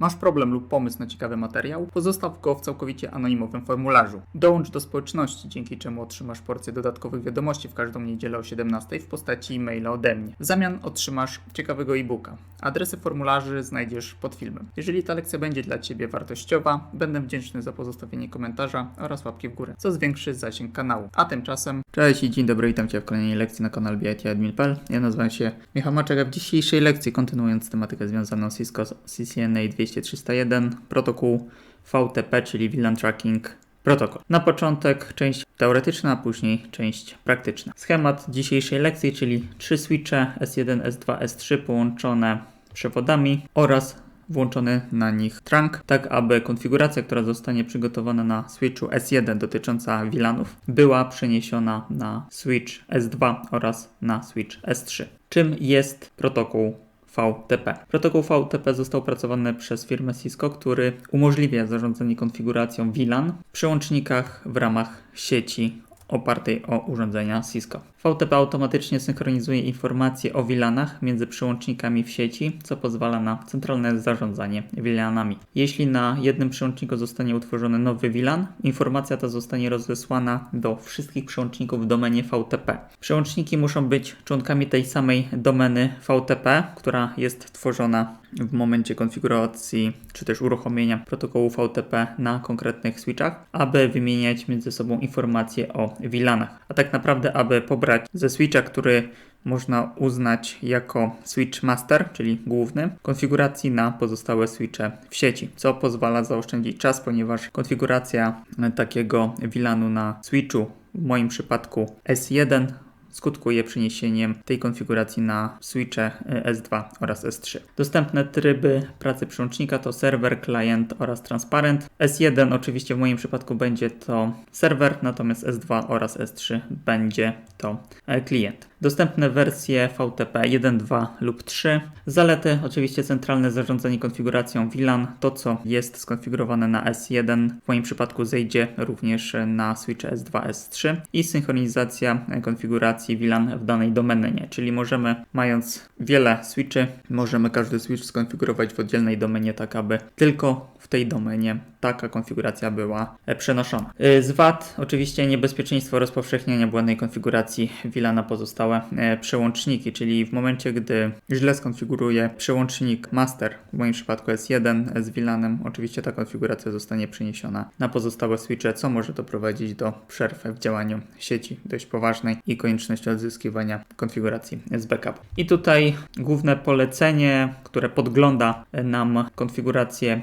Masz problem lub pomysł na ciekawy materiał? Pozostaw go w całkowicie anonimowym formularzu. Dołącz do społeczności, dzięki czemu otrzymasz porcję dodatkowych wiadomości w każdą niedzielę o 17 w postaci e-maila ode mnie. W zamian otrzymasz ciekawego e-booka. Adresy formularzy znajdziesz pod filmem. Jeżeli ta lekcja będzie dla Ciebie wartościowa, będę wdzięczny za pozostawienie komentarza oraz łapki w górę, co zwiększy zasięg kanału. A tymczasem, cześć i dzień dobry, witam Cię w kolejnej lekcji na kanale BITadmin.pl. Ja nazywam się Michał Maczek, a w dzisiejszej lekcji, kontynuując tematykę związaną z Cisco CCNA 200-301, protokół VTP, czyli VLAN Tracking Protocol. Na początek część teoretyczna, a później część praktyczna. Schemat dzisiejszej lekcji, czyli trzy switche S1, S2, S3 połączone przewodami oraz włączony na nich trunk, tak aby konfiguracja, która zostanie przygotowana na switchu S1 dotycząca VLANów była przeniesiona na switch S2 oraz na switch S3. Czym jest protokół VTP. Protokół VTP został opracowany przez firmę Cisco, który umożliwia zarządzanie konfiguracją VLAN w przełącznikach w ramach sieci opartej o urządzenia Cisco. VTP automatycznie synchronizuje informacje o VLANach między przełącznikami w sieci, co pozwala na centralne zarządzanie VLANami. Jeśli na jednym przełączniku zostanie utworzony nowy VLAN, informacja ta zostanie rozesłana do wszystkich przełączników w domenie VTP. Przełączniki muszą być członkami tej samej domeny VTP, która jest tworzona w momencie konfiguracji czy też uruchomienia protokołu VTP na konkretnych switchach, aby wymieniać między sobą informacje o VLANach. A tak naprawdę, aby pobrać ze switcha, który można uznać jako switch master, czyli główny, konfiguracji na pozostałe switche w sieci, co pozwala zaoszczędzić czas, ponieważ konfiguracja takiego VLANu na switchu w moim przypadku S1 skutkuje przeniesieniem tej konfiguracji na switche S2 oraz S3. Dostępne tryby pracy przełącznika to serwer, client oraz transparent. S1 oczywiście w moim przypadku będzie to serwer, natomiast S2 oraz S3 będzie to klient. Dostępne wersje VTP 1, 2 lub 3. Zalety oczywiście centralne zarządzanie konfiguracją VLAN. To co jest skonfigurowane na S1 w moim przypadku zejdzie również na switch S2, S3 i synchronizacja konfiguracji VLAN w danej domenie, czyli możemy mając wiele switchy, możemy każdy switch skonfigurować w oddzielnej domenie tak aby tylko w tej domenie taka konfiguracja była przenoszona. Z WAD oczywiście niebezpieczeństwo rozpowszechniania błędnej konfiguracji VLANa pozostałe pozostałe przełączniki, czyli w momencie, gdy źle skonfiguruję przełącznik master, w moim przypadku S1 z VLANem, oczywiście ta konfiguracja zostanie przeniesiona na pozostałe switche, co może doprowadzić do przerw w działaniu sieci dość poważnej i konieczności odzyskiwania konfiguracji z backup. I tutaj główne polecenie, które podgląda nam konfigurację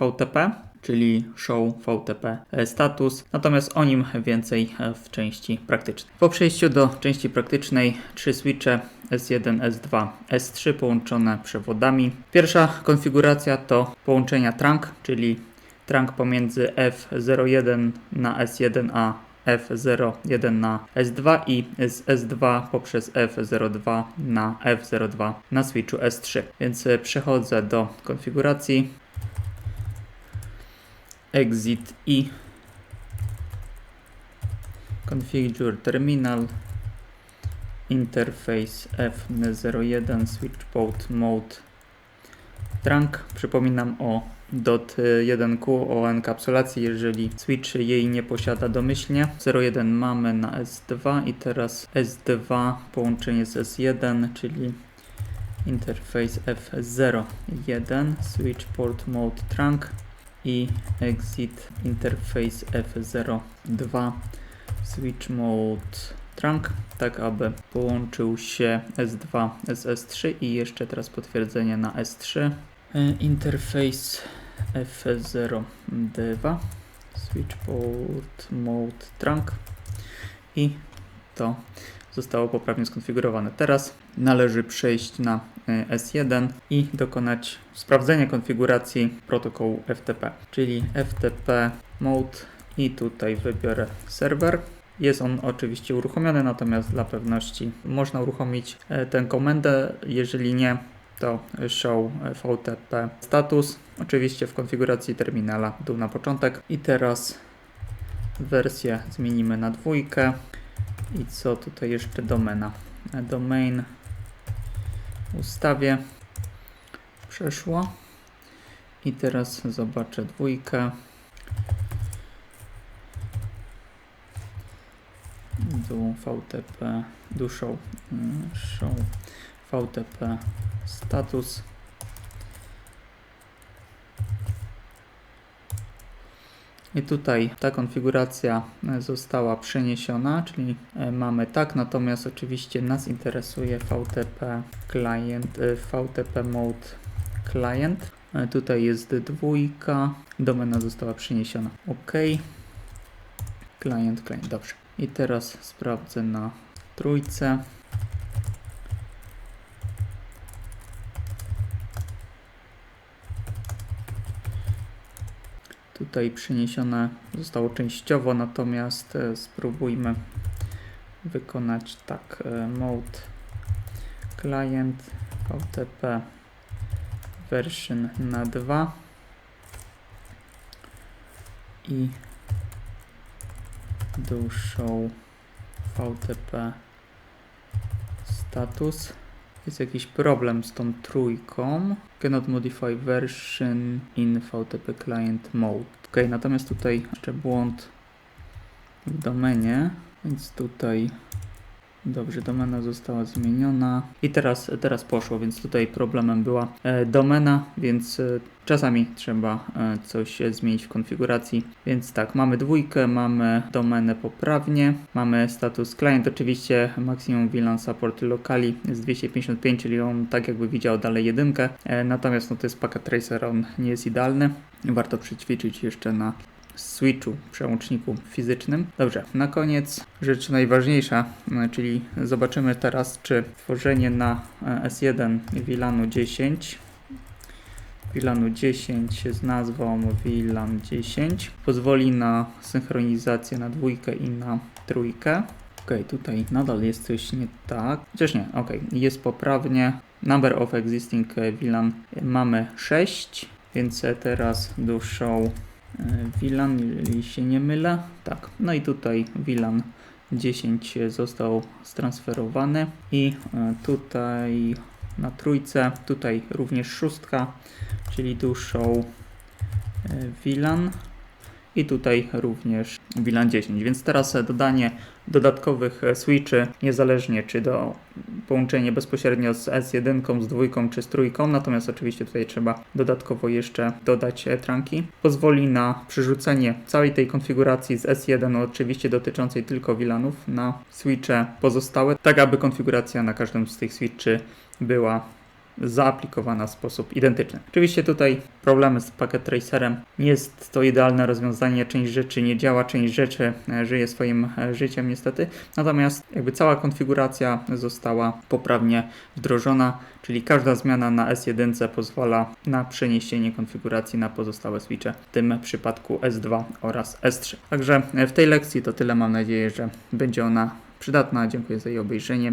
VTP, czyli show VTP status, natomiast o nim więcej w części praktycznej. Po przejściu do części praktycznej trzy switche S1, S2, S3 połączone przewodami. Pierwsza konfiguracja to połączenia trunk, czyli trunk pomiędzy F01 na S1 a F01 na S2 i z S2 poprzez F02 na F02 na switchu S3. Więc przechodzę do konfiguracji exit i configure terminal interface F01 switch port mode trunk. Przypominam o .1Q o enkapsulacji, jeżeli switch jej nie posiada domyślnie. 01 mamy na S2 i teraz S2 połączenie z S1, czyli interface F01 switch port mode trunk i exit interface F02 switch mode. Trunk, tak aby połączył się S2 z S3 i jeszcze teraz potwierdzenie na S3 e, interface F02 switch port mode trunk. I to zostało poprawnie skonfigurowane. Teraz należy przejść na e, S1 i dokonać sprawdzenia konfiguracji protokołu FTP, czyli FTP mode i tutaj wybiorę serwer. Jest on oczywiście uruchomiony, natomiast dla pewności można uruchomić e, tę komendę. Jeżeli nie, to show VTP status. Oczywiście w konfiguracji terminala dół na początek. I teraz wersję zmienimy na dwójkę. I co tutaj jeszcze domena? Domain ustawię. Przeszło. I teraz zobaczę dwójkę. Do VTP, do show, mm, VTP status. I tutaj ta konfiguracja e, została przeniesiona, czyli e, mamy tak, natomiast oczywiście nas interesuje VTP client, e, VTP mode client. Tutaj jest dwójka, domena została przeniesiona. OK. Client, client, dobrze. I teraz sprawdzę na trójce. Tutaj przeniesione zostało częściowo, natomiast e, spróbujmy wykonać tak e, mode client VTP version na 2 i do show VTP status. Jest jakiś problem z tą trójką. Cannot modify version in VTP client mode. Ok, natomiast tutaj jeszcze błąd w domenie, więc tutaj Dobrze, domena została zmieniona i teraz, teraz poszło, więc tutaj problemem była e, domena, więc e, czasami trzeba e, coś zmienić w konfiguracji. Więc tak, mamy dwójkę, mamy domenę poprawnie, mamy status client, oczywiście maximum VLAN support locali jest 255, czyli on tak jakby widział dalej jedynkę, natomiast no to jest packet tracer, on nie jest idealny. Warto przećwiczyć jeszcze na switchu, przełączniku fizycznym. Dobrze, na koniec rzecz najważniejsza, e, czyli zobaczymy teraz, czy tworzenie na e, S1 VLANu 10 VLANu 10 z nazwą VLAN 10 pozwoli na synchronizację na dwójkę i na trójkę. Ok, tutaj nadal jest coś nie tak. Chociaż nie, ok, jest poprawnie. Number of existing e, VLAN mamy 6, więc e, teraz do show e, VLAN, jeżeli się nie mylę. Tak, no i tutaj VLAN 10 został stransferowany i e, tutaj na trójce, tutaj również szóstka, czyli show e, VLAN i tutaj również VLAN 10, więc teraz e, dodanie dodatkowych e, switchy, niezależnie czy do połączenie bezpośrednio z S1, z dwójką czy z trójką, natomiast oczywiście tutaj trzeba dodatkowo jeszcze dodać e, trunki. Pozwoli na przerzucenie całej tej konfiguracji z S1, oczywiście dotyczącej tylko VLANów, na switche pozostałe, tak aby konfiguracja na każdym z tych switchy była zaaplikowana w sposób identyczny. Oczywiście tutaj problemy z packet tracerem. Nie jest to idealne rozwiązanie, część rzeczy nie działa, część rzeczy e, żyje swoim e, życiem niestety. Natomiast jakby cała konfiguracja została poprawnie wdrożona, czyli każda zmiana na S1 pozwala na przeniesienie konfiguracji na pozostałe switche, w tym przypadku S2 oraz S3. Także e, w tej lekcji to tyle. Mam nadzieję, że będzie ona przydatna. Dziękuję za jej obejrzenie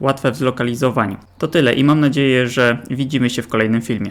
łatwe w zlokalizowaniu. To tyle i mam nadzieję, że widzimy się w kolejnym filmie.